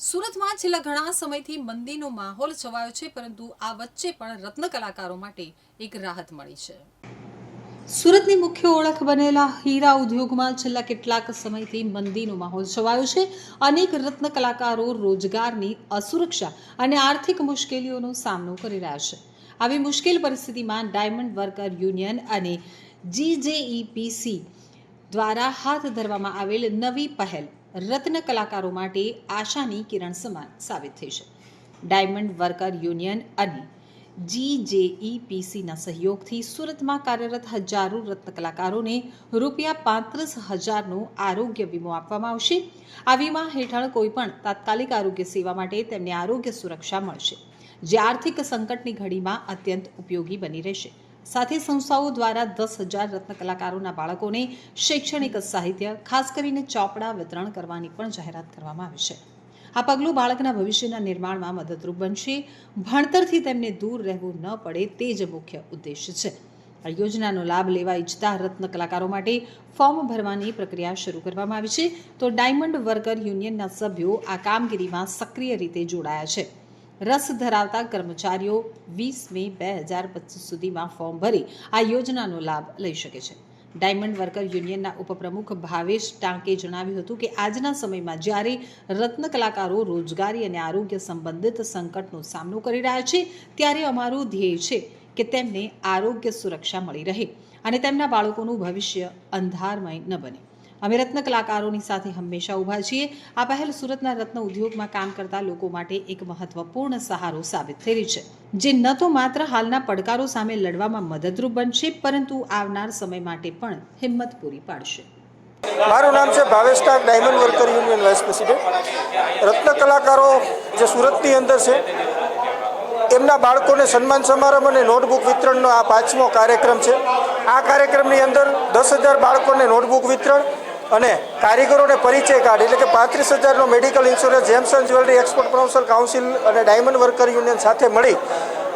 સુરતમાં છેલ્લા ઘણા સમયથી મંદીનો માહોલ છવાયો છે, પરંતુ આ વચ્ચે પણ રત્ન કલાકારો માટે એક રાહત મળી છે. સુરતની મુખ્ય ઓળખ બનેલા હીરા ઉદ્યોગમાં છેલ્લા કેટલાક સમયથી મંદીનો માહોલ છવાયો છે. અનેક રત્ન કલાકારો રોજગારની અસુરક્ષા અને આર્થિક મુશ્કેલીઓનો સામનો કરી રહ્યા છે. આવી મુશ્કેલ પરિસ્થિતિમાં ડાયમંડ વર્કર યુનિયન અને જીજેઈપીસી દ્વારા હાથ ધરવામાં આવેલ નવી પહેલ રત્ન કલાકારો માટે આશાની કિરણ સમાન સાબિત થઈ છે. ડાયમંડ વર્કર યુનિયન અને જીજેઈપીસીના સહયોગથી સુરતમાં કાર્યરત હજારો રત્ન કલાકારોને રૂપિયા પાંત્રીસ હજારનો આરોગ્ય વીમો આપવામાં આવશે. આ વીમા હેઠળ કોઈપણ તાત્કાલિક આરોગ્ય સેવા માટે તેમને આરોગ્ય સુરક્ષા મળશે, જે આર્થિક સંકટની ઘડીમાં અત્યંત ઉપયોગી બની રહેશે. સાથે સંસ્થાઓ દ્વારા દસ હજાર રત્ન કલાકારોના બાળકોને શૈક્ષણિક સાહિત્ય, ખાસ કરીને ચોપડા વિતરણ કરવાની પણ જાહેરાત કરવામાં આવી છે. આ પગલું બાળકના ભવિષ્યના નિર્માણમાં મદદરૂપ બનશે. ભણતરથી તેમને દૂર રહેવું ન પડે તે જ મુખ્ય ઉદ્દેશ્ય છે. આ યોજનાનો લાભ લેવા ઈચ્છતા રત્ન કલાકારો માટે ફોર્મ ભરવાની પ્રક્રિયા શરૂ કરવામાં આવી છે. તો ડાયમંડ વર્કર યુનિયનના સભ્યો આ કામગીરીમાં સક્રિય રીતે જોડાયા છે. રસ ધરાવતા કર્મચારીઓ વીસ મે બે હજાર પચીસ સુધીમાં ફોર્મ ભરી આ યોજનાનો લાભ લઈ શકે છે. ડાયમંડ વર્કર યુનિયનના ઉપપ્રમુખ ભાવેશ ટાંકે જણાવ્યું હતું કે આજના સમયમાં જ્યારે રત્ન કલાકારો રોજગારી અને આરોગ્ય સંબંધિત સંકટનો સામનો કરી રહ્યા છે, ત્યારે અમારું ધ્યેય છે કે તેમને આરોગ્ય સુરક્ષા મળી રહે અને તેમના બાળકોનું ભવિષ્ય અંધારમય ન બને. અમે રત્ન કલાકારોની સાથે હંમેશા ઊભા છીએ. આ પહેલ સુરતના રત્ન ઉદ્યોગમાં કામ કરતા લોકો માટે એક મહત્વપૂર્ણ સહારો સાબિત થઈ છે. જે ન તો માત્ર હાલના પડકારો સામે લડવામાં મદદરૂપ બનશે, પરંતુ આવનાર સમય માટે પણ હિંમત પૂરી પાડશે. મારું નામ છે Bhavesh Tak diamond worker union vice president. રત્ન કલાકારો જે સુરતની અંદર છે, એમના બાળકોને સન્માન સમારંભ અને નોટબુક વિતરણનો આ પાંચમો કાર્યક્રમ છે. આ કાર્યક્રમની અંદર દસ હજાર બાળકોને નોટબુક વિતરણ અને કારીગરોને પરિચય કાર્ડ એટલે કે પાંત્રીસ હજારનો medical insurance gem and jewellery export promotion council અને ડાયમંડ વર્કર યુનિયન સાથે મળી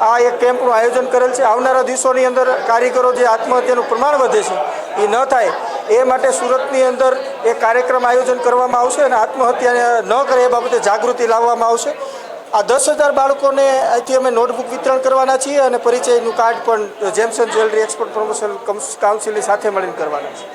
આ એક કેમ્પનું આયોજન કરેલ છે. આવનારા દિવસોની અંદર કારીગરો જે આત્મહત્યાનું પ્રમાણ વધે છે, એ ન થાય. એ માટે સુરતની અંદર એક કાર્યક્રમ આયોજન કરવામાં આવશે અને આત્મહત્યા ન કરે એ બાબતે જાગૃતિ લાવવામાં આવશે. આ દસ હજાર બાળકોને અહીંથી અમે નોટબુક વિતરણ કરવાના છીએ અને પરિચયનું કાર્ડ પણ gem and jewellery export promotion કાઉન્સિલની સાથે મળીને કરવાના છે